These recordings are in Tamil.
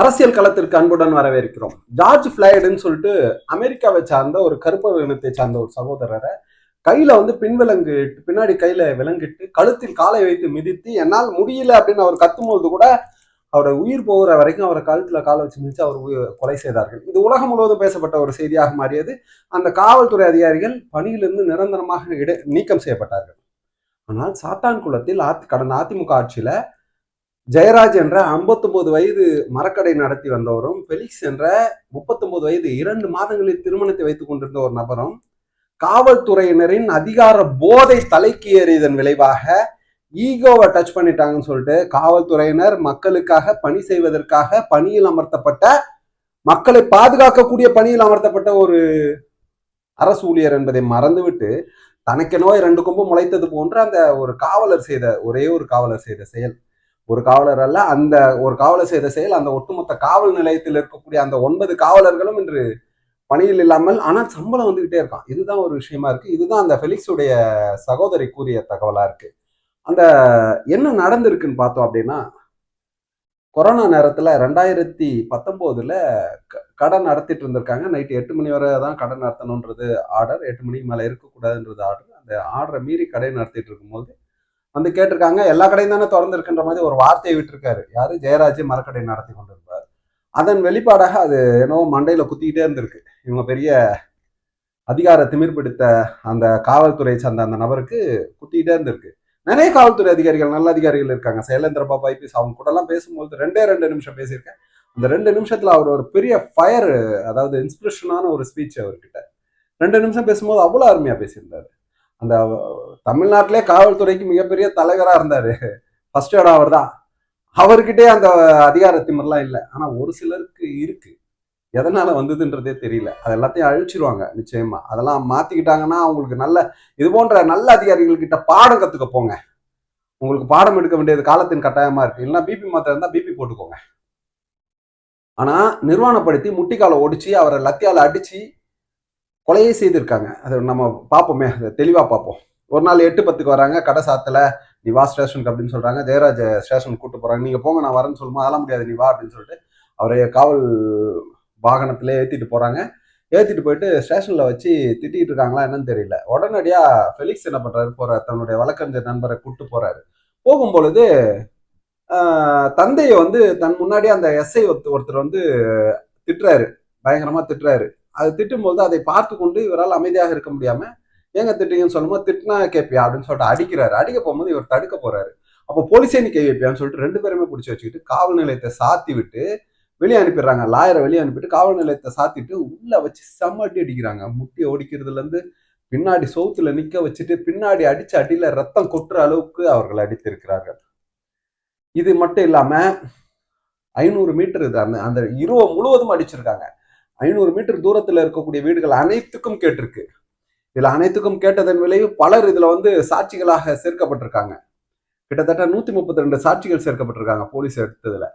அரசியல் களத்திற்கு அன்புடன் வரவேற்கிறோம். ஜார்ஜ் பிளைடுன்னு சொல்லிட்டு அமெரிக்காவை சார்ந்த ஒரு கருப்பர் இனத்தை சார்ந்த ஒரு சகோதரரை கையில வந்து பின்விலங்கு பின்னாடி கையில விலங்கிட்டு கழுத்தில் காலை வைத்து மிதித்து என்னால் முடியல அப்படின்னு அவர் கத்தும்போது கூட அவரோட உயிர் போகிற வரைக்கும் அவரை கழுத்துல காலை வச்சு மிதித்து அவர் கொலை செய்தார்கள். இது உலகம் முழுவதும் பேசப்பட்ட ஒரு செய்தியாக மாறியது. அந்த காவல்துறை அதிகாரிகள் பணியிலிருந்து நிரந்தரமாக இட நீக்கம் செய்யப்பட்டார்கள். ஆனால் சாத்தான் குளத்தில் ஆத் கடந்த அதிமுக ஆட்சியில ஜெயராஜ் என்ற 59 வயது மரக்கடை நடத்தி வந்தவரும் பெலிக்ஸ் என்ற 39 வயது இரண்டு மாதங்களில் திருமணத்தை வைத்துக் கொண்டிருந்த ஒரு நபரும் காவல்துறையினரின் அதிகார போதை தலைக்கு ஏறியதன் விளைவாக ஈகோவை டச் பண்ணிட்டாங்கன்னு சொல்லிட்டு காவல்துறையினர் மக்களுக்காக பணி செய்வதற்காக பணியில் அமர்த்தப்பட்ட மக்களை பாதுகாக்கக்கூடிய பணியில் அமர்த்தப்பட்ட ஒரு அரசு ஊழியர் என்பதை மறந்துவிட்டு தனக்கெனவோ இரண்டு கொம்பு முளைத்தது போன்று அந்த ஒரு காவலர் செய்த ஒரே ஒரு காவலர் செய்த செயல். ஒரு காவலர் அல்ல அந்த ஒரு காவலர் செய்த செயல் அந்த ஒட்டுமொத்த காவல் நிலையத்தில் இருக்கக்கூடிய அந்த ஒன்பது காவலர்களும் இன்று பணியில் இல்லாமல் ஆனால் சம்பளம் வந்துகிட்டே இருக்கான். இதுதான் ஒரு விஷயமா இருக்கு. இதுதான் அந்த ஃபெலிக்ஸுடைய சகோதரி கூறிய தகவலா இருக்கு. அந்த என்ன நடந்திருக்குன்னு பார்த்தோம் அப்படின்னா கொரோனா நேரத்தில் ரெண்டாயிரத்தி பத்தொம்போதுல க- நடத்திட்டு இருந்திருக்காங்க. நைட்டு எட்டு மணி வரை தான் கடன் நடத்தணுன்றது ஆர்டர் எட்டு மணிக்கு மேலே இருக்கக்கூடாதுன்றது ஆர்டர் அந்த ஆர்டரை மீறி கடை நடத்திட்டு இருக்கும்போது வந்து கேட்டிருக்காங்க எல்லா கடையும் தானே திறந்துருக்குன்ற மாதிரி ஒரு வார்த்தையை விட்டுருக்காரு. யாரு? ஜெயராஜ் மரக்கடை நடத்தி கொண்டிருப்பார் அதன் வெளிப்பாடாக அது என்னவோ மண்டையில குத்திக்கிட்டே இருந்திருக்கு. இவங்க பெரிய அதிகார திமிர் பிடித்த அந்த காவல்துறை சார்ந்த அந்த நபருக்கு குத்திக்கிட்டே இருந்திருக்கு. நிறைய காவல்துறை அதிகாரிகள் நல்ல அதிகாரிகள் இருக்காங்க. சைலேந்திர பாபா ஐபிஎஸ் அவங்க கூட எல்லாம் பேசும்போது ரெண்டே ரெண்டு நிமிஷம் பேசியிருக்கேன். அந்த ரெண்டு நிமிஷத்துல அவர் ஒரு பெரிய ஃபயர் அதாவது இன்ஸ்பிரேஷனான ஒரு ஸ்பீச் அவர்கிட்ட. ரெண்டு நிமிஷம் பேசும்போது அவ்வளோ அருமையா பேசியிருந்தாரு. அந்த தமிழ்நாட்டிலே காவல்துறைக்கு மிகப்பெரிய தலைவராக இருந்தார். ஃபர்ஸ்ட் இடம் அவர் தான் அவர்கிட்டே அந்த அதிகார திமிரெல்லாம் இல்லை. ஆனால் ஒரு சிலருக்கு இருக்கு. எதனால வந்ததுன்றதே தெரியல. அது எல்லாத்தையும் அழிச்சிருவாங்க நிச்சயமா. அதெல்லாம் மாத்திக்கிட்டாங்கன்னா அவங்களுக்கு நல்ல இது போன்ற நல்ல அதிகாரிகள் கிட்ட பாடம் கத்துக்க போங்க. உங்களுக்கு பாடம் எடுக்க வேண்டியது காலத்தின் கட்டாயமா இருக்கு. இல்லைன்னா பிபி மாத்திரை இருந்தால் பிபி போட்டுக்கோங்க. ஆனா நிர்வாணப்படுத்தி முட்டிக்கால ஒடிச்சு அவரை லத்தியால அடிச்சு கொலையே செய்திருக்காங்க. அது நம்ம பார்ப்போமே அதை தெளிவாக பார்ப்போம். ஒரு நாள் எட்டு பத்துக்கு வராங்க கடை சாத்தல நீ வா ஸ்டேஷனுக்கு அப்படின்னு சொல்றாங்க. ஜெயராஜ் ஸ்டேஷன் கூட்டு போறாங்க. நீங்க போங்க நான் வரேன்னு சொல்லுமா? அதெல்லாம் முடியாது நீ வா அப்படின்னு சொல்லிட்டு அவரை காவல் வாகனத்திலே ஏத்திட்டு போறாங்க. ஏற்றிட்டு போயிட்டு ஸ்டேஷனில் வச்சு திட்டிகிட்டு இருக்காங்களா என்னன்னு தெரியல. உடனடியாக ஃபெலிக்ஸ் என்ன பண்ணுறாரு போகிறார் தன்னுடைய வழக்கறிஞர் நண்பரை கூப்பிட்டு போகிறாரு போகும் பொழுது தந்தையை வந்து தன் முன்னாடி அந்த எஸ்ஐ ஒருத்தர் வந்து திட்டுறாரு. பயங்கரமாக திட்டுறாரு. அது திட்டும்போது அதை பார்த்து கொண்டு இவரால் அமைதியாக இருக்க முடியாம ஏங்க திட்டுங்கன்னு சொல்லும்போது திட்டினா கேப்பியா? அப்படின்னு சொல்லிட்டு அடிக்கிறாரு. அடிக்க போகும்போது இவர் தடுக்க போறாரு. அப்போ போலீஸே நீ கை வைப்பியான்னு சொல்லிட்டு ரெண்டு பேருமே பிடிச்சி வச்சுக்கிட்டு காவல் நிலையத்தை சாத்தி விட்டு வெளியே அனுப்பிடுறாங்க. லாயரை வெளியே அனுப்பிட்டு காவல் நிலையத்தை சாத்திட்டு உள்ள வச்சு செம்ம அடி அடிக்கிறாங்க. முட்டியை ஒடிக்கிறதுலேருந்து பின்னாடி சோத்துல நிக்க வச்சுட்டு பின்னாடி அடிச்ச அடியில ரத்தம் கொட்டுற அளவுக்கு அவர்கள் அடித்திருக்கிறார்கள். இது மட்டும் இல்லாம ஐநூறு மீட்டர் இது அந்த அந்த இரவு முழுவதும் அடிச்சிருக்காங்க. ஐநூறு மீட்டர் தூரத்தில் இருக்கக்கூடிய வீடுகள் அனைத்துக்கும் கேட்டிருக்கு. இதில் அனைத்துக்கும் கேட்டதன் விளைவு பலர் இதில் வந்து சாட்சிகளாக சேர்க்கப்பட்டிருக்காங்க. கிட்டத்தட்ட நூற்றி முப்பத்தி ரெண்டு சாட்சிகள் சேர்க்கப்பட்டிருக்காங்க போலீஸ் எடுத்ததில்.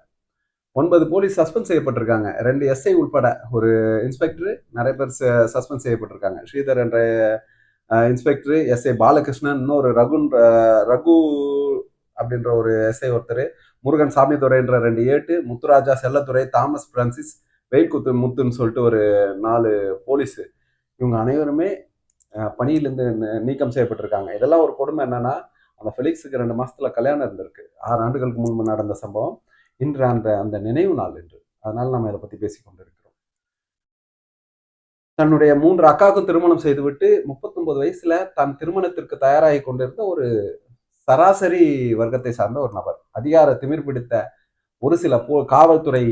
ஒன்பது போலீஸ் சஸ்பெண்ட் செய்யப்பட்டிருக்காங்க. ரெண்டு எஸ்ஐ உட்பட ஒரு இன்ஸ்பெக்டர் நிறைய பேர் சஸ்பெண்ட் செய்யப்பட்டிருக்காங்க. ஸ்ரீதர் என்ற இன்ஸ்பெக்டர் எஸ்ஐ பாலகிருஷ்ணன் இன்னொரு ரகுன் ரகு அப்படின்ற ஒரு எஸ்ஐ ஒருத்தர் முருகன் சாமிதுரைன்ற ரெண்டு ஏட்டு முத்துராஜா செல்லத்துறை தாமஸ் பிரான்சிஸ் வெயில்குத்து முத்துன்னு சொல்லிட்டு ஒரு நாலு போலீஸு இவங்க அனைவருமே பணியிலேருந்து நீக்கம் செய்யப்பட்டிருக்காங்க. இதெல்லாம் ஒரு கொடுமை என்னன்னா அந்த ஃபெலிக்ஸுக்கு ரெண்டு மாசத்துல கல்யாணம் இருந்திருக்கு. ஆறு ஆண்டுகளுக்கு முன்பு நடந்த சம்பவம். இன்று அந்த அந்த நினைவு நாள் என்று அதனால நம்ம இதை பத்தி பேசிக்கொண்டிருக்கிறோம் தன்னுடைய மூன்று அக்காவுக்கும் திருமணம் செய்துவிட்டு 39 வயசுல தன் திருமணத்திற்கு தயாராகி கொண்டிருந்த ஒரு சராசரி வர்க்கத்தை சார்ந்த ஒரு நபர். அதிகார திமிர் பிடித்த ஒரு சில போ காவல்துறை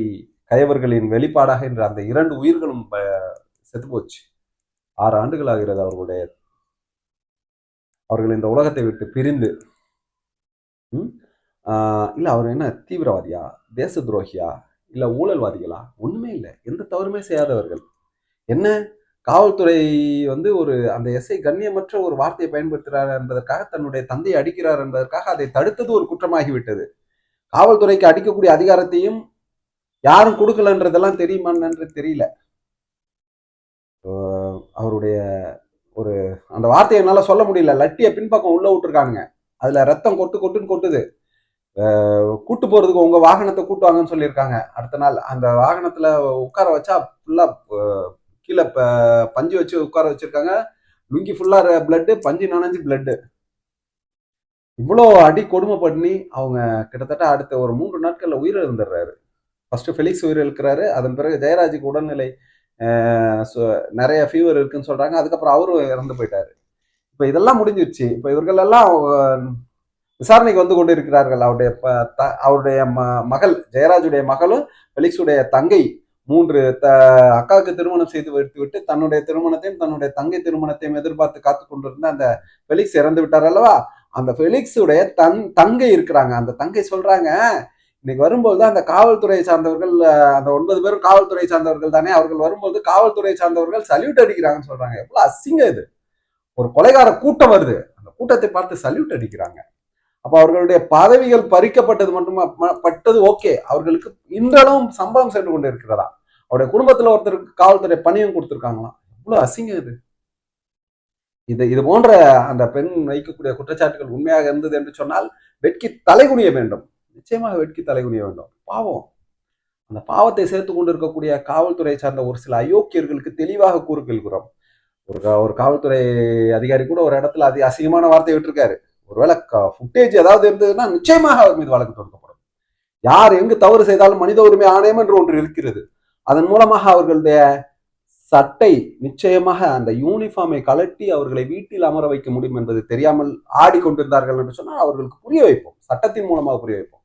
கயவர்களின் வெளிப்பாடாக என்ற அந்த இரண்டு உயிர்களும் ப- செத்து போச்சு ஆறு ஆண்டுகள் ஆகிறது அவர்களுடைய அவர்கள் இந்த உலகத்தை விட்டு பிரிந்து. ம்? அவர் என்ன தீவிரவாதியா? தேச துரோகியா? இல்லை ஊழல்வாதிகளா? ஒன்றுமே இல்லை. எந்த தவறுமே செய்யாதவர்கள். என்ன? காவல்துறை வந்து ஒரு அந்த எஸ்ஐ கண்ணியமற்ற ஒரு வார்த்தையை பயன்படுத்துகிறார் என்பதற்காக தன்னுடைய தந்தையை அடிக்கிறார் என்பதற்காக அதை தடுத்தது ஒரு குற்றமாகிவிட்டது. காவல்துறைக்கு அடிக்கக்கூடிய அதிகாரத்தையும் யாரும் கொடுக்கலன்றதெல்லாம் தெரியுமான்னு தெரியல. அவருடைய ஒரு அந்த வார்த்தையை என்னால் சொல்ல முடியல. லட்டியை பின்பக்கம் உள்ள விட்டுருக்கானுங்க. அதில் ரத்தம் கொட்டு கொட்டுன்னு கொட்டுது. கூட்டு போகிறதுக்கு உங்கள் வாகனத்தை கூட்டுவாங்கன்னு சொல்லியிருக்காங்க. அடுத்த நாள் அந்த வாகனத்தில் உட்கார வச்சா ஃபுல்லாக கீழே ப- பஞ்சு வச்சு உட்கார வச்சுருக்காங்க. லுங்கி ஃபுல்லாக பிளட்டு பஞ்சு நனைஞ்சு பிளட்டு இவ்வளோ அடி கொடுமை பண்ணி அவங்க கிட்டத்தட்ட அடுத்த ஒரு மூன்று நாட்களில் உயிரிழந்துடுறாரு. ஃபர்ஸ்ட் ஃபெலிக்ஸ் உயிரிழக்கிறாரு அதன் பிறகு ஜெயராஜுக்கு உடல்நிலை சு- நிறைய ஃபீவர் இருக்குன்னு சொல்றாங்க. அதுக்கப்புறம் அவரும் இறந்து போயிட்டாரு. இப்போ இதெல்லாம் முடிஞ்சிருச்சு. இப்போ இவர்கள் எல்லாம் விசாரணைக்கு வந்து கொண்டு இருக்கிறார்கள் அவருடைய ப- த- அவருடைய ம- மகள் ஜெயராஜுடைய மகளும் ஃபெலிக்ஸுடைய தங்கை மூன்று த அக்காவுக்கு திருமணம் செய்து வைத்து விட்டு தன்னுடைய திருமணத்தையும் தன்னுடைய தங்கை திருமணத்தையும் எதிர்பார்த்து காத்து கொண்டிருந்த அந்த ஃபெலிக்ஸ் இறந்து விட்டார் அல்லவா? அந்த ஃபெலிக்ஸுடைய தன் தங்கை இருக்கிறாங்க. அந்த தங்கை சொல்றாங்க இன்னைக்கு வரும்போது அந்த காவல்துறை சார்ந்தவர்கள் அந்த ஒன்பது பேரும் காவல்துறை சார்ந்தவர்கள் தானே அவர்கள் வரும்போது காவல்துறை சார்ந்தவர்கள் சல்யூட் அடிக்கிறாங்கன்னு சொல்றாங்க. எவ்வளவு அசிங்கம் இது. ஒரு கொலைகார கூட்டம் வருது. அந்த கூட்டத்தை பார்த்து சல்யூட் அடிக்கிறாங்க. அப்ப அவர்களுடைய பதவிகள் பறிக்கப்பட்டது மட்டுமா பட்டது ஓகே. அவர்களுக்கு இன்றளவும் சம்பளம் சென்று கொண்டு இருக்கிறதா? அவருடைய குடும்பத்துல ஒருத்தருக்கு காவல்துறை பணியும் கொடுத்துருக்காங்களாம். எவ்வளவு அசிங்கம் இது. இது இது போன்ற அந்த பெண் வைக்கக்கூடிய குற்றச்சாட்டுகள் உண்மையாக இருந்தது என்று சொன்னால் வெட்கி தலைகுனிய வேண்டும். நிச்சயமாக வெட்கி தலைகுனிய வேண்டும். பாவம். அந்த பாவத்தை சேர்த்து கொண்டு இருக்கக்கூடிய காவல்துறை சார்ந்த ஒரு சில அயோக்கியர்களுக்கு தெளிவாக கூறு ஒரு ஒரு காவல்துறை அதிகாரி கூட ஒரு இடத்துல அதி அசிங்கமான வார்த்தை விட்டுருக்காரு. ஒருவேளை ஃபுட்டேஜ் ஏதாவது இருந்ததுன்னா நிச்சயமாக அவர் மீது வழக்கு தொடுக்கப்படும். யார் எங்கு தவறு செய்தாலும் மனித உரிமை ஆணையம் என்று ஒன்று இருக்கிறது. அதன் மூலமாக அவர்களுடைய சட்டை நிச்சயமாக அந்த யூனிஃபார்மை கலட்டி அவர்களை வீட்டில் அமர வைக்க முடியும் என்பது தெரியாமல் ஆடிக்கொண்டிருந்தார்கள் என்று சொன்னால் அவர்களுக்கு புரிய வைப்போம். சட்டத்தின் மூலமாக புரிய வைப்போம்.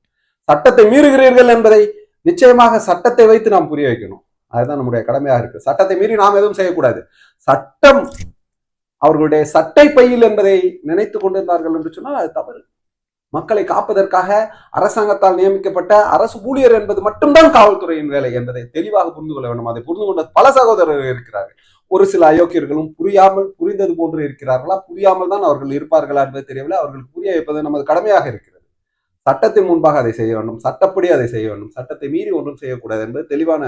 சட்டத்தை மீறுகிறீர்கள் என்பதை நிச்சயமாக சட்டத்தை வைத்து நாம் புரிய வைக்கணும். அதுதான் நம்முடைய கடமையாக இருக்கு. சட்டத்தை மீறி நாம் எதுவும் செய்யக்கூடாது. சட்டம் அவர்களுடைய சட்டை பையில் என்பதை நினைத்து கொண்டிருந்தார்கள் என்று சொன்னால் அது தவறு. மக்களை காப்பதற்காக அரசாங்கத்தால் நியமிக்கப்பட்ட அரசு ஊழியர் என்பது மட்டும்தான் காவல்துறையின் வேலை என்பதை தெளிவாக புரிந்து கொள்ள வேண்டும். அதை புரிந்து கொண்ட பல சகோதரர்கள் இருக்கிறார்கள். ஒரு சில அயோக்கியர்களும் புரியாமல் புரிந்தது போன்று இருக்கிறார்களா? புரியாமல் தான் அவர்கள் இருப்பார்களா என்பது தெரியவில்லை. அவர்கள் புரிய வைப்பது நமது கடமையாக இருக்கிறது. சட்டத்தின் முன்பாக அதை செய்ய வேண்டும். சட்டப்படி அதை செய்ய வேண்டும். சட்டத்தை மீறி ஒன்றும் செய்யக்கூடாது என்பது தெளிவான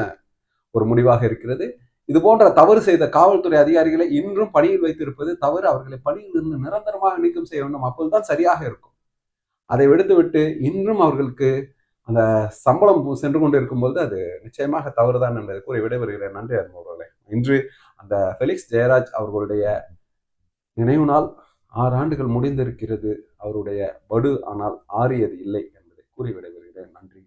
ஒரு முடிவாக இருக்கிறது. இது போன்ற தவறு செய்த காவல்துறை அதிகாரிகளை இன்றும் பணியில் வைத்திருப்பது தவறு. அவர்களை பணியில் இருந்து நிரந்தரமாக நீக்கம் செய்ய வேண்டும். அப்போதுதான் சரியாக இருக்கும். அதை விடுத்துவிட்டு இன்றும் அவர்களுக்கு அந்த சம்பளம் சென்று கொண்டு இருக்கும்போது அது நிச்சயமாக தவறுதான் என்பதை கூறி விடைபெறுகிறேன். நன்றி அன்பர்களே இன்று அந்த ஃபெலிக்ஸ் ஜெயராஜ் அவர்களுடைய நினைவு நாள் ஆறு ஆண்டுகள் முடிந்திருக்கிறது. அவருடைய வடு ஆனால் ஆறியது இல்லை என்பதை கூறிவிட விடைபெறுகிறேன். நன்றி.